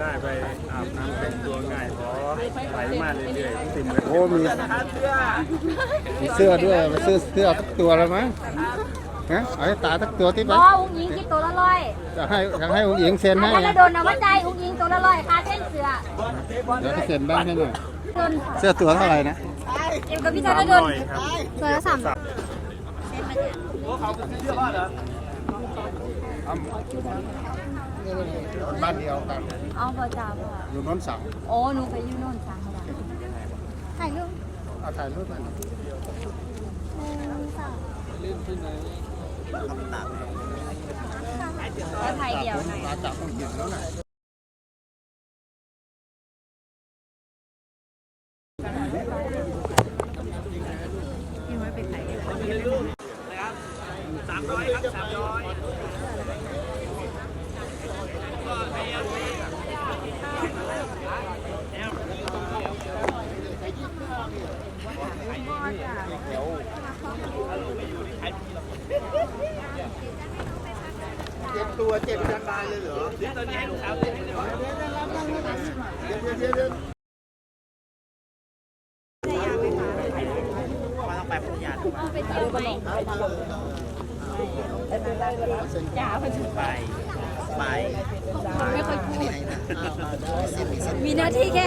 ได้ไปอาบน้ำเป็นตัวง่าย ไหลมาเรื่อยๆติมโอ้มีมีเสื้อด้วยมาซื้อเสื้อสักตัวแล้วมั้งฮะเอาให้ตาสักตัวที่บไปออุ้งยิงคิดตัวละร้อยจะให้จะให้องค์หญิงเซ็นให้ถ้าไงจะโดนเอาว่าใจอุ้งยิงตัวละร้อยค่าเส้นเสือเดี๋ยวให้เซ็นบ้างให้หน่อยเกินเสื้อตัวเท่าไหร่นะเอ็มกับพี่ชายจะโดนตัวละสาม บ้านเดียวกันเอาพอจ้าพ่ออยู่โน้นสั่งโอ้หนูไปอยูโน่นช้างเขาถ่ายรูปเอาถ่ายรูปมาแล้วถ่ายเดี่ยวหน่อย มาจากองค์หญิงแล้วน่ะเเจ็ดตัวเจ็ดพันบาทเลยเหรอเดี๋ยวตอนนี้ให้ลูกสาวเดี๋ยวเดี๋ยวเดี๋ยวเดี๋ยวเดี๋ยวไปพัทยาไปจ้าเพื่อนไปไปไม่ค่อยพูดมีหน้าที่แค่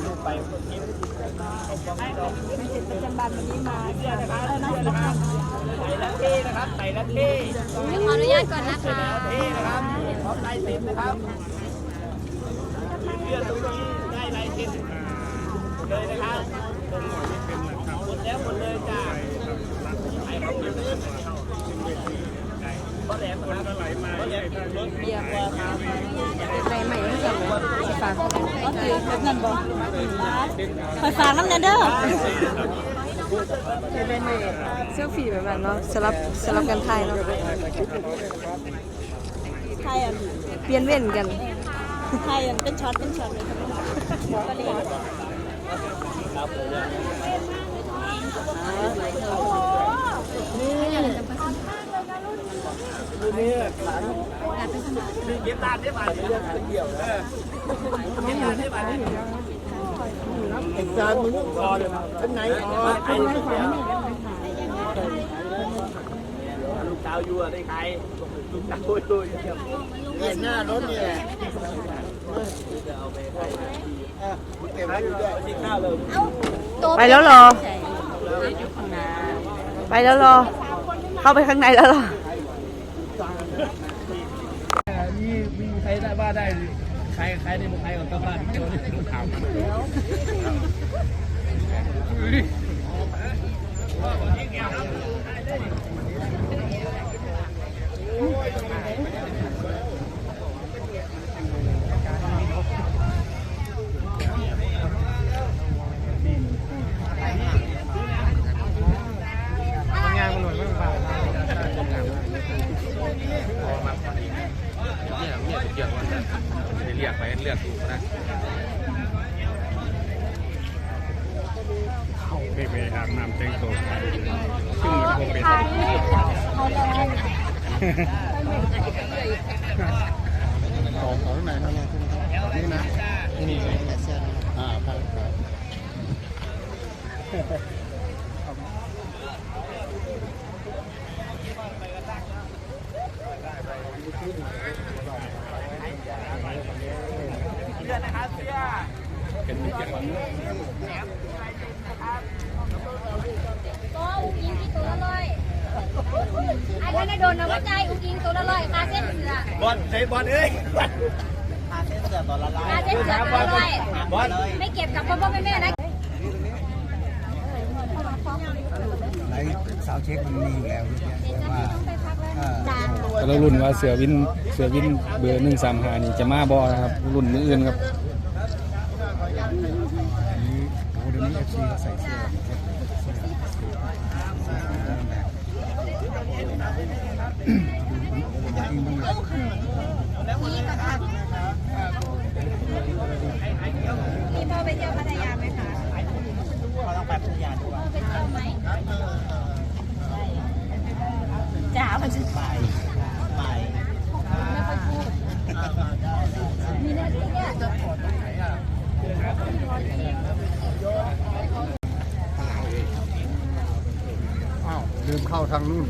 ใส่ละเท่นะครับใส่ละเท่เดี๋ยวขออนุญาตก่อนนะคะเท่นะครับพร้อมลายเซ็นนะครับเสื้อตรงนี้ได้ลายเซ็นเลยนะครับหมดแล้วหมดเลยจ้าไอ้ของมันก็แหลมครับก็แหลมรถเบียร์กว่าครับใหม่ใหม่ไม่เกี่ยวเลยฝากโอเคแบบนั้นบอก คอยฝากน้ำเนเด้อเป็นเสื้อฝีแบบนั้นเนาะสลับสลับกันไทยเนาะไทยอะเปลี่ยนเว้นกันไทยอะเป็นช็อตเป็นช็อตเลยครับเก็บตาได้บาทเดียวเกี่ยวเออเก็บตาได้บา ทเดียวไอ้จานมึงคอเลยเป็นไหนอ๋อไอ้ลูกลูกสาวยู่อะได้ใครลูกสาวอยู่เห็นหน้ารถนี่แหละเนี่ยไปแล้วรอ ไปแล้วรอ เข้าไปข้างในแล้วรอนี่มีใครได้บ้าได้ ใครใครในเมืองไทยกับกลับบ้านเดี๋ยวนี้ข่าวมันงานมันหน่วยากกว่าเนี่ยเนี่ยเกี่ยวกันนะได้ไปเลือกดูนะไม่ไปอาบน้ำแต่งตัวซึ่งมันคงเป็นของของไหนนะนี่นะนี่อ่าครับ เป็นเกี่ยวกับก็อุ้งยิงคิดตัวละร้อยอันนั้นโดนเอาว่าใจอุ้งยิงตัวละร้อยคาเส้นเสือบอลเฮ้ยบอลเอ้ยอาเจ๊เสือไปด้วยบอลไม่เก็บกับพ่อพ่อแม่แม่นะไอ้สาวเช็คมันมีอยู่แล้วแต่ว่าถ้าแต่ละรุ่นว่าเสือวินเสือวินเบอร์หนึ่งสามหานี่จะมาบอนะครับรุ่นมืออื่นครับ นี้ โอ้เดี๋ยวนี้เอฟซีเขาใส่เสื้อจริงมัน มีพ่อไปเที่ยวพัทยาไหมคะพ่อต้องไปพัทยาด้วยไปเที่ยวไหมจ๋ามันจะไปไปไม่ค่อยพูดมีหน้าที่เนี่ย อ้าว ลืมเข้าทางนู้น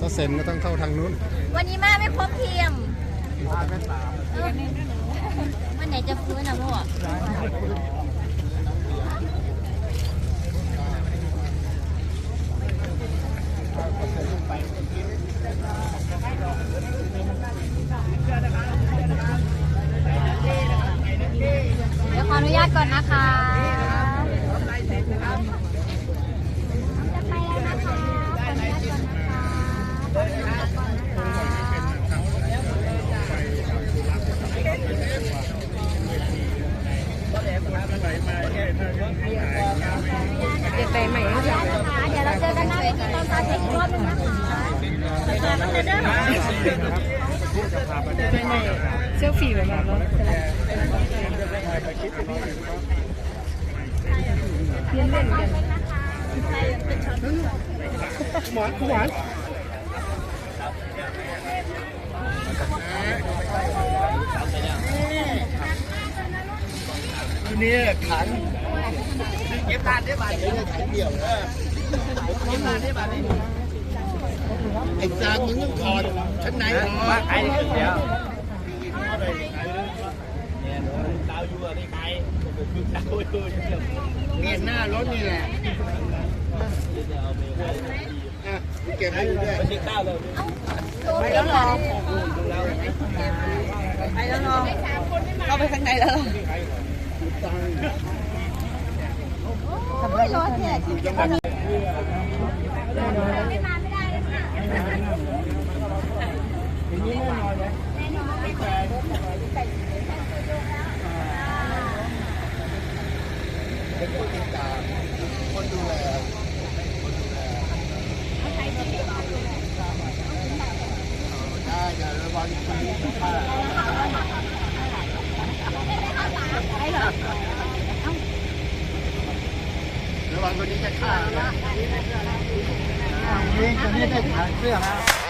ถ้าเซ็นก็ต้องเข้าทางนู้น วันนี้มาไม่ครบทีมเออวันไหนจะฟื้นนะพ่อ เดี๋ยวขออนุญาตก่อนนะคะจะไปแล้วนะคะขออนุญาตก่อนนะคะขออนุญาตก่อนนะคะเดี๋ยวไปใหม่นะคะเดี๋ยวเราเจอกันหน้าเวทีตอนตาเช็คอีกรอบหนึงนะคะ เจอกันเด้อเสื้อฝีแบบนั้นเนาะหมอนหวานนี่ขันเก็บทานได้บาทเดียวขันเดียวเก็บทานได้บาทเดียว ไอ้จานมึงต้องถอดชั้นไหนถอดไอ้เดียวเนี่ยหน้ารถนี่แหละอะเก็บให้ดูด้วยไปแล้วเหรอไปแล้วเหรอเข้าไปข้างในแล้วเหรอไม่ร้ อนเนี่ยไม่มาไม่ได้เลยค่ะได้อย่าระวังคนนี้ฆ่าระวังคนนี้จะฆ่านะ นี่คนนี้ได้ขายเสื้อนะ